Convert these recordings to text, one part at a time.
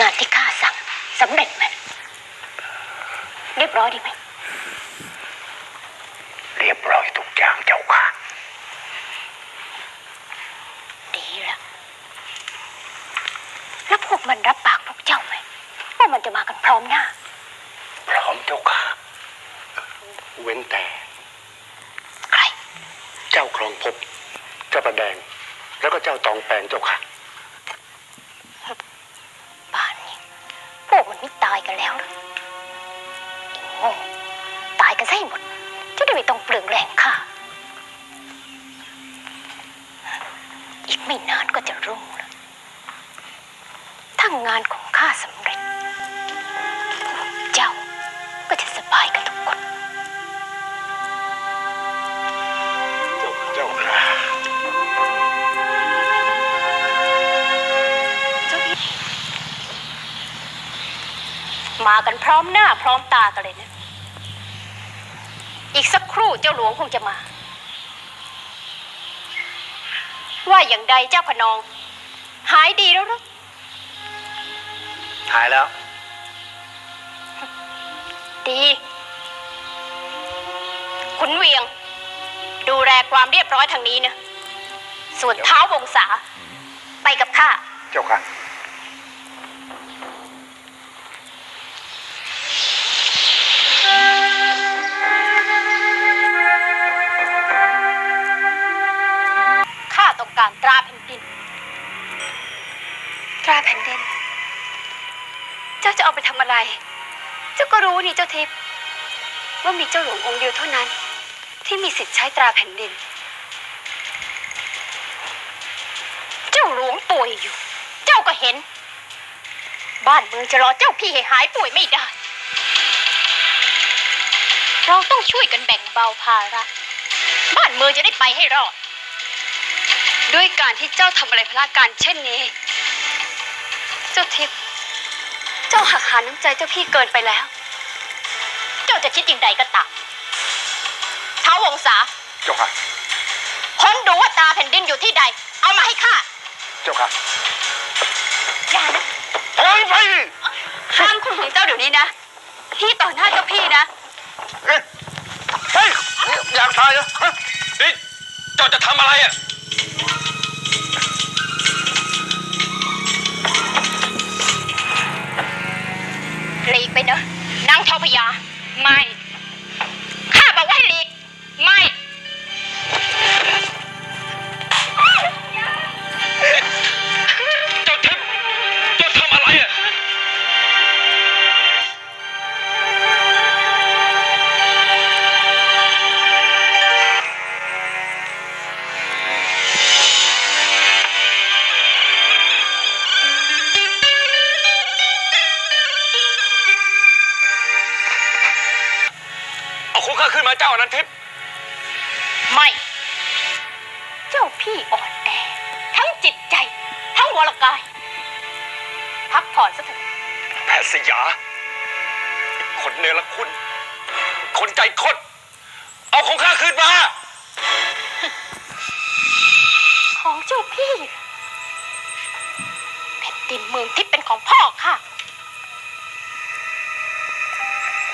งานที่ข้าสั่งสำเร็จไหมเรียบร้อยดีไหม เรียบร้อยทุกอย่างเจ้าค่ะ ดีแล้วแล้วพวกมันรับปากพวกเจ้าไหมว่ามันจะมากันพร้อมหน้า พร้อมเจ้าค่ะ เว้นแต่ ใคร เจ้าครองภพเจ้าประแดง แล้วก็เจ้าตองแปลงเจ้าค่ะ ตายกันแล้วหรือโง่ตายกันซะให้หมด จะได้ไม่ต้องเปลืองแรงค่ะ อีกไม่นานก็จะรุ่งแล้วถ้างานของข้าสำ มากันพร้อมหน้าพร้อมตากันเลยนะ อีกสักครู่เจ้าหลวงคงจะมา ว่าอย่างใดเจ้าพนอง หายดีแล้วหรือหายแล้ว ดี ขุนเวียง ดูแลความเรียบร้อยทางนี้นะ ส่วนเท้าวงศาไปกับข้า เจ้าค่ะ การตราแผ่นดิน ตราแผ่นดิน เจ้าจะเอาไปทำอะไร เจ้าก็รู้นี่เจ้าทิพย์ว่ามีเจ้าหลวงองค์เดียวเท่านั้น ที่มีสิทธิ์ใช้ตราแผ่นดิน เจ้าหลวงป่วยอยู่ เจ้าก็เห็น บ้านเมืองจะรอเจ้าพี่ให้หายป่วยไม่ได้ เราต้องช่วยกันแบ่งเบาภาระ บ้านเมืองจะได้ไปให้รอด ด้วยการที่เจ้าทำอะไรพละการเช่นนี้ เจ้าทิพย์เจ้าหักหาน้ำใจเจ้าพี่เกินไปแล้ว เจ้าจะคิดอย่างใดก็ตามท้าววงศาเจ้าค่ะ ค้นดูว่าตาแผ่นดินอยู่ที่ใด เอามาให้ข้า เจ้าค่ะอย่านะถอยไปห้ามคนของเจ้าเดี๋ยวนี้นะที่ต่อหน้าเจ้าพี่นะ เฮ้ยเฮ้ยอยากตายเหรอฮะนี่เจ้าจะทำอะไรอะ หลีกไปเนอะนางทอพยา ไม่ นมาเจ้าอนันทิพย์ไม่ เจ้าพี่อ่อนแอ ทั้งจิตใจ ทั้งวรกาย พักผ่อนสักเถอะแพทย์สยาไอ้คนเนรคุณ คนใจคด เอาของข้าขึ้นมา ของเจ้าพี่แผ่นดินเมืองทิพย์เป็นของพ่อค่ะ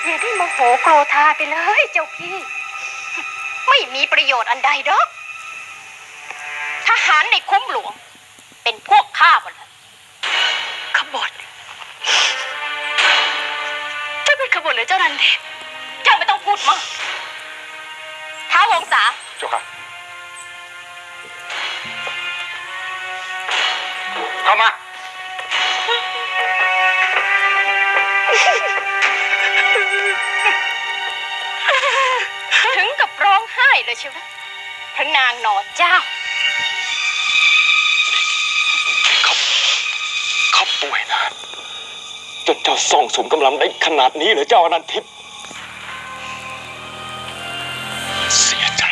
อย่าได้โมโหโกรธาไปเลยเจ้าพี่ไม่มีประโยชน์อันใดดอก ทหารในคุ้มหลวง เป็นพวกข้าหมดเลยขบฏเจ้าเป็นขบฏหรือเจ้านันเทพเจ้าไม่ต้องพูดมากท้าววงศาเจ้าค่ะ เข้ามา ร้องไห้เลยเชียวนะพระนางหนอเจ้า เขาเขาป่วยนะจนเจ้าส่องสมกำลังได้ขนาดนี้เหรอเจ้าอนันทิพย์เสียใจ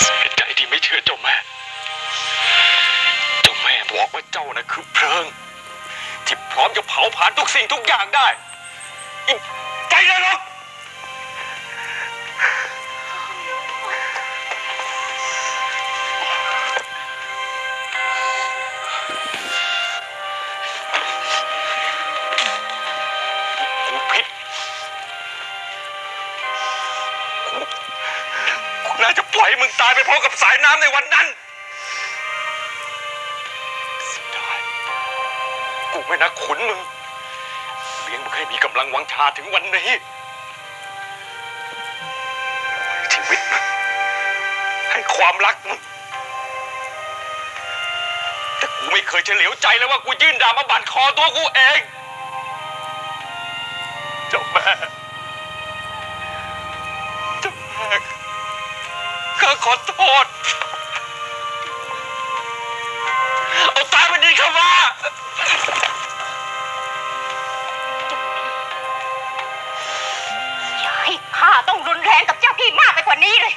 เสียใจที่ไม่เชื่อเจ้าแม่ เจ้าแม่บอกว่าเจ้านะคือเพลิง ที่พร้อมจะเผาผลาญทุกสิ่งทุกอย่างได้ น่าจะปล่อยให้มึงตายไปพร้อมกับสายน้ำในวันนั้นเสียดายกูไม่นักขุนมึงเลี้ยงมึงให้มีกำลังวังชาถึงวันนี้ชีวิตมึงให้ความรักมึงแต่กูไม่เคยเฉลียวใจเลยว่ากูยื่นดาบมาบั่นคอตัวกูเองเจ้าแม่ ขอโทษ เอาตายมันดีเข้ามาอย่าให้ข้าต้องรุนแรงกับเจ้าพี่มากไปกว่านี้เลย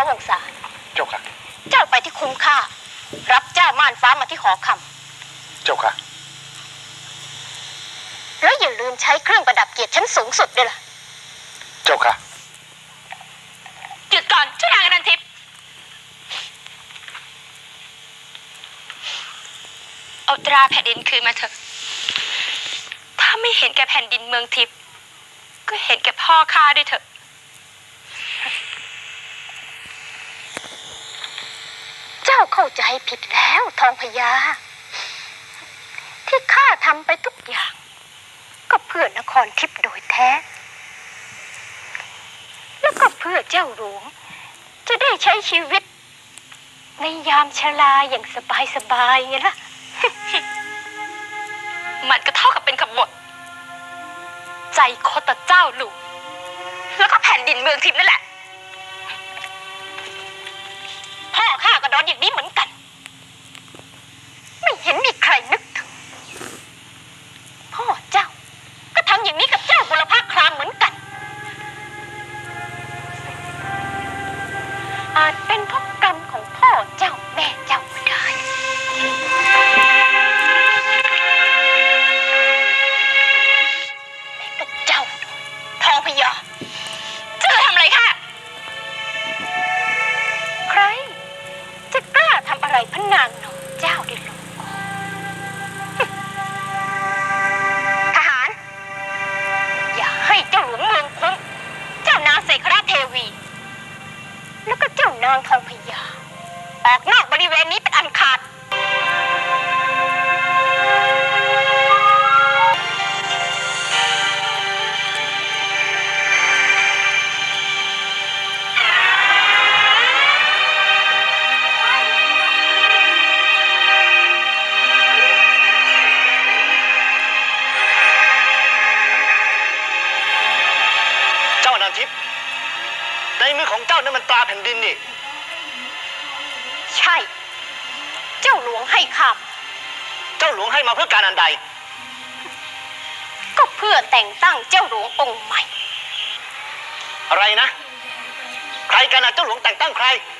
ววงศาเจ้าค่ะ เจ้าไปที่คุ้มค่า รับเจ้าม่านฟ้ามาที่หอคเจ้าค่ะำแล้วอย่าลืมใช้เครื่องประดับเกียรติชั้นสูงสุดด้วยล่ะ เจ้าค่ะ หยุดก่อนเจ้านางอนันทิพย์เอาตราแผ่นดินคืนมาเถอะ ถ้าไม่เห็นแก่แผ่นดินเมืองทิพย์ก็เห็นแก่พ่อข้าด้วยเถอะ เจ้าเข้าใจผิดแล้วทองพญา ที่ข้าทำไปทุกอย่าง ก็เพื่อนครทิพย์โดยแท้ แล้วก็เพื่อเจ้าหลวง จะได้ใช้ชีวิต ในยามชราอย่างสบายสบายๆไงล่ะ มันก็เท่ากับเป็นขบฏใจคดต่อเจ้าหลวงแล้วก็แผ่นดินเมืองทิพย์นั่นแหละ ข้าก็โดนอย่างนี้เหมือนกัน ไม่เห็นมีใครนึกถึง พ่อเจ้า ก็ทำอย่างนี้กับเจ้าบุรพาครามเหมือนกัน อาจเป็นเพราะกรรมของพ่อเจ้าแม่เจ้าก็ได้แม้แต่เจ้าทองพญา ก็ จ้าหลวงให้ข้ามเจ้าหลวงให้มาเพื่อการอันใด ก็เพื่อแต่งตั้งเจ้าหลวงองค์ใหม่ อะไรนะ ใครกันนะเจ้าหลวงแต่งตั้งใครเ